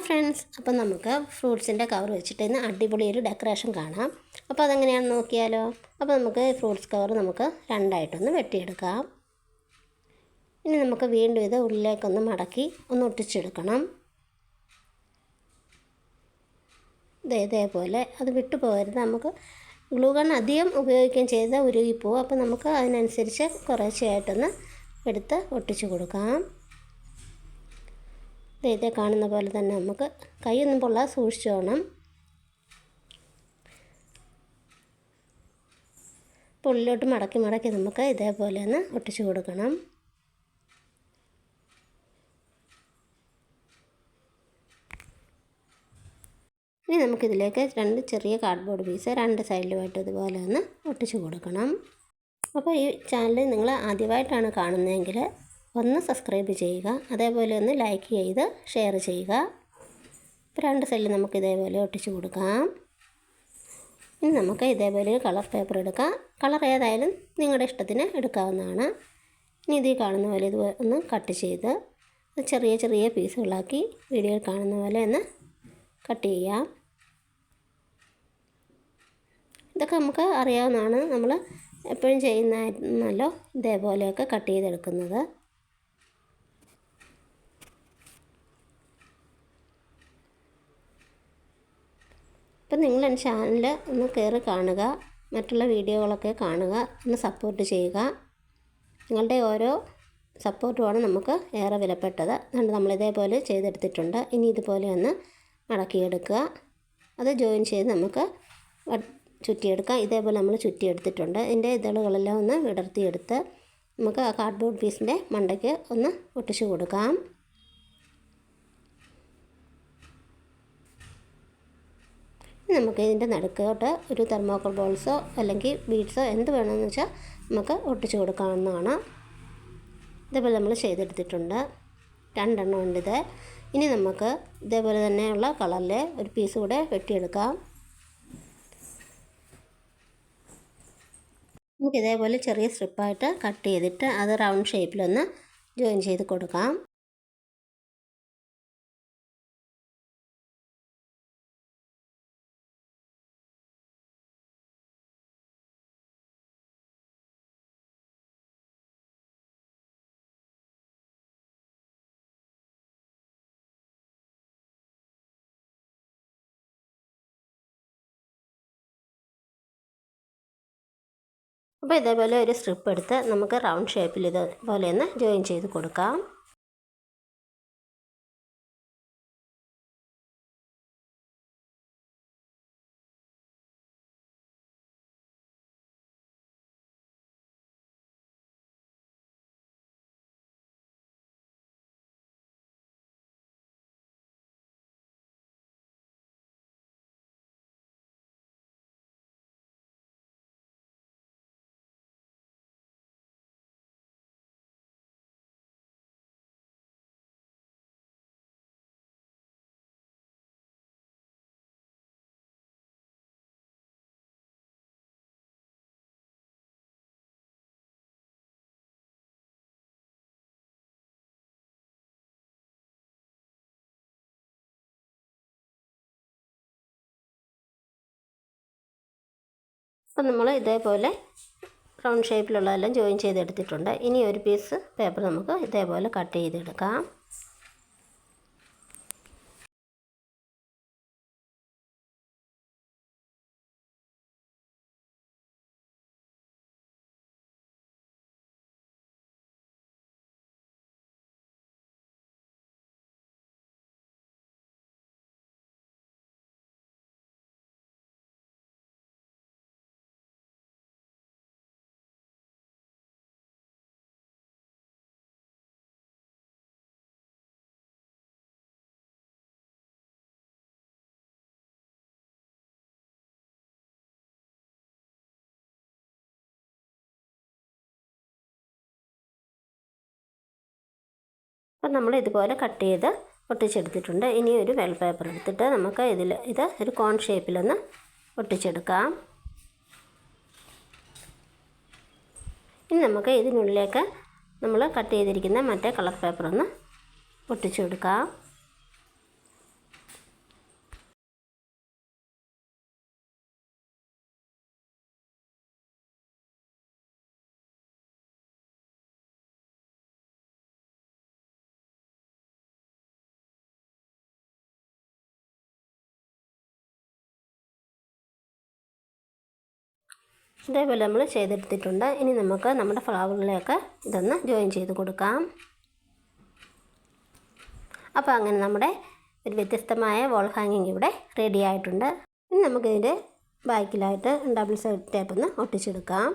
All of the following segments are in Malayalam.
ഹായ് ഫ്രണ്ട്സ് അപ്പം നമുക്ക് ഫ്രൂട്ട്സിന്റെ കവർ വെച്ചിട്ട് ഇന്ന് അടിപൊളി ഒരു ഡെക്കറേഷൻ കാണാം. അപ്പോൾ അതെങ്ങനെയാണെന്ന് നോക്കിയാലോ? അപ്പോൾ നമുക്ക് ഫ്രൂട്ട്സ് കവർ നമുക്ക് രണ്ടായിട്ടൊന്ന് വെട്ടിയെടുക്കാം. ഇനി നമുക്ക് വീണ്ടും ഇത് ഉള്ളിലേക്കൊന്ന് മടക്കി ഒന്ന് ഒട്ടിച്ചെടുക്കണം. ഇത് ഇതേപോലെ അത് വിട്ടു പോകരുത്. നമുക്ക് ഗ്ലൂഗൺ അധികം ഉപയോഗിക്കുകയും ചെയ്താൽ ഉരുകിപ്പോവും അപ്പോൾ നമുക്ക് അതിനനുസരിച്ച് കുറേശ്ശെയായിട്ടൊന്ന് എടുത്ത് ഒട്ടിച്ചു കൊടുക്കാം. ഇതേ കാണുന്ന പോലെ തന്നെ നമുക്ക് കൈയൊന്നും പൊള്ളാതെ സൂക്ഷിച്ചു വേണം. പുള്ളിലോട്ട് മടക്കി മടക്കി നമുക്ക് ഇതേപോലെ ഒന്ന് ഒട്ടിച്ചു കൊടുക്കണം. ഇനി നമുക്കിതിലേക്ക് രണ്ട് ചെറിയ കാർഡ്ബോർഡ് പീസ് രണ്ട് സൈഡിലുമായിട്ട് ഇതുപോലെ ഒന്ന് ഒട്ടിച്ചു കൊടുക്കണം. അപ്പോൾ ഈ ചാനൽ നിങ്ങൾ ആദ്യമായിട്ടാണ് കാണുന്നതെങ്കിൽ ഒന്ന് സബ്സ്ക്രൈബ് ചെയ്യുക അതേപോലെ ഒന്ന് ലൈക്ക് ചെയ്ത് ഷെയർ ചെയ്യുക. ഇപ്പോൾ രണ്ട് സെല്ല് നമുക്ക് ഇതേപോലെ ഒട്ടിച്ചു കൊടുക്കാം. ഇനി നമുക്ക് ഇതേപോലെ ഒരു കളർ പേപ്പർ എടുക്കാം. കളർ ഏതായാലും നിങ്ങളുടെ ഇഷ്ടത്തിന് എടുക്കാവുന്നതാണ്. ഇനി ഇതിൽ കാണുന്ന പോലെ ഇത് ഒന്ന് കട്ട് ചെയ്ത് ചെറിയ ചെറിയ പീസുകളാക്കി വീഡിയോയിൽ കാണുന്ന പോലെ ഒന്ന് കട്ട് ചെയ്യാം. ഇതൊക്കെ നമുക്ക് അറിയാവുന്നതാണ്. നമ്മൾ എപ്പോഴും ചെയ്യുന്നതായിരുന്നല്ലോ ഇതേപോലെയൊക്കെ കട്ട് ചെയ്തെടുക്കുന്നത്. അപ്പം നിങ്ങൾ എന്റെ ചാനൽ ഒന്ന് കയറി കാണുക മറ്റുള്ള വീഡിയോകളൊക്കെ കാണുക ഒന്ന് സപ്പോർട്ട് ചെയ്യുക. നിങ്ങളുടെ ഓരോ സപ്പോർട്ടുമാണ് നമുക്ക് ഏറെ വിലപ്പെട്ടത്. അതുകൊണ്ട് നമ്മൾ ഇതേപോലെ ചെയ്തെടുത്തിട്ടുണ്ട്. ഇനി ഇതുപോലെ ഒന്ന് മടക്കിയെടുക്കുക. അത് ജോയിൻ ചെയ്ത് നമുക്ക് ചുറ്റിയെടുക്കാം. ഇതേപോലെ നമ്മൾ ചുറ്റിയെടുത്തിട്ടുണ്ട്. ഇതിന്റെ ഇതളുകളെല്ലാം ഒന്ന് വിടർത്തിയെടുത്ത് നമുക്ക് ആ കാർഡ്ബോർഡ് പീസിന്റെ മണ്ടയ്ക്ക് ഒന്ന് ഒട്ടിച്ചു കൊടുക്കാം. നമുക്ക് ഇതിന്റെ നടുക്കോട്ട് ഒരു തെർമോക്കോൾ ബോൾസോ അല്ലെങ്കിൽ ബീഡ്സോ എന്ത് വേണമെന്ന് വെച്ചാൽ നമുക്ക് ഒട്ടിച്ചു കൊടുക്കാവുന്നതാണ്. ഇതേപോലെ നമ്മൾ ചെയ്തെടുത്തിട്ടുണ്ട്. രണ്ടെണ്ണം ഉണ്ട് ഇത്. ഇനി നമുക്ക് ഇതേപോലെ തന്നെയുള്ള കളറിൽ ഒരു പീസ് കൂടെ വെട്ടിയെടുക്കാം. നമുക്ക് ഇതേപോലെ ചെറിയ സ്ട്രിപ്പായിട്ട് കട്ട് ചെയ്തിട്ട് അത് റൗണ്ട് ഷേപ്പിലൊന്ന് ജോയിൻ ചെയ്ത് കൊടുക്കാം. അപ്പോൾ ഇതേപോലെ ഒരു സ്ട്രിപ്പ് എടുത്ത് നമുക്ക് റൗണ്ട് ഷേപ്പിൽ ഇതുപോലെ ഒന്ന് ജോയിൻ ചെയ്ത് കൊടുക്കാം. അപ്പം നമ്മൾ ഇതേപോലെ റൗണ്ട് ഷേപ്പിലുള്ളതെല്ലാം ജോയിൻ ചെയ്തെടുത്തിട്ടുണ്ട്. ഇനി ഒരു പീസ് പേപ്പർ നമുക്ക് ഇതേപോലെ കട്ട് ചെയ്തെടുക്കാം. അപ്പം നമ്മൾ ഇതുപോലെ കട്ട് ചെയ്ത് ഒട്ടിച്ചെടുത്തിട്ടുണ്ട്. ഇനി ഒരു വെൽ പേപ്പർ എടുത്തിട്ട് നമുക്ക് ഇതിൽ ഇത് ഒരു കോൺ ഷേപ്പിലൊന്ന് ഒട്ടിച്ചെടുക്കാം. ഇനി നമുക്ക് ഇതിനുള്ളിലേക്ക് നമ്മൾ കട്ട് ചെയ്തിരിക്കുന്ന മറ്റേ കളർ പേപ്പർ ഒന്ന് ഒട്ടിച്ചു ഇതേപോലെ നമ്മൾ ചെയ്തെടുത്തിട്ടുണ്ട്. ഇനി നമുക്ക് നമ്മുടെ ഫ്ലവറിലേക്ക് ഇതൊന്ന് ജോയിൻ ചെയ്ത് കൊടുക്കാം. അപ്പോൾ അങ്ങനെ നമ്മുടെ ഒരു വ്യത്യസ്തമായ വോൾ ഹാങ്ങിങ് ഇവിടെ റെഡി ആയിട്ടുണ്ട്. ഇനി നമുക്കിതിന്റെ ബാക്കിലായിട്ട് ഡബിൾ സൈഡ് ടേപ്പ് ഒന്ന് ഒട്ടിച്ചെടുക്കാം.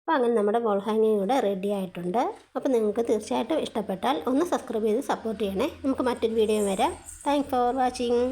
അപ്പോൾ അങ്ങനെ നമ്മുടെ വോൾ ഹാങ്ങിങ് ഇവിടെ റെഡി ആയിട്ടുണ്ട്. അപ്പോൾ നിങ്ങൾക്ക് തീർച്ചയായിട്ടും ഇഷ്ടപ്പെട്ടാൽ ഒന്ന് സബ്സ്ക്രൈബ് ചെയ്ത് സപ്പോർട്ട് ചെയ്യണേ. നമുക്ക് മറ്റൊരു വീഡിയോ വരാം. Thank for watching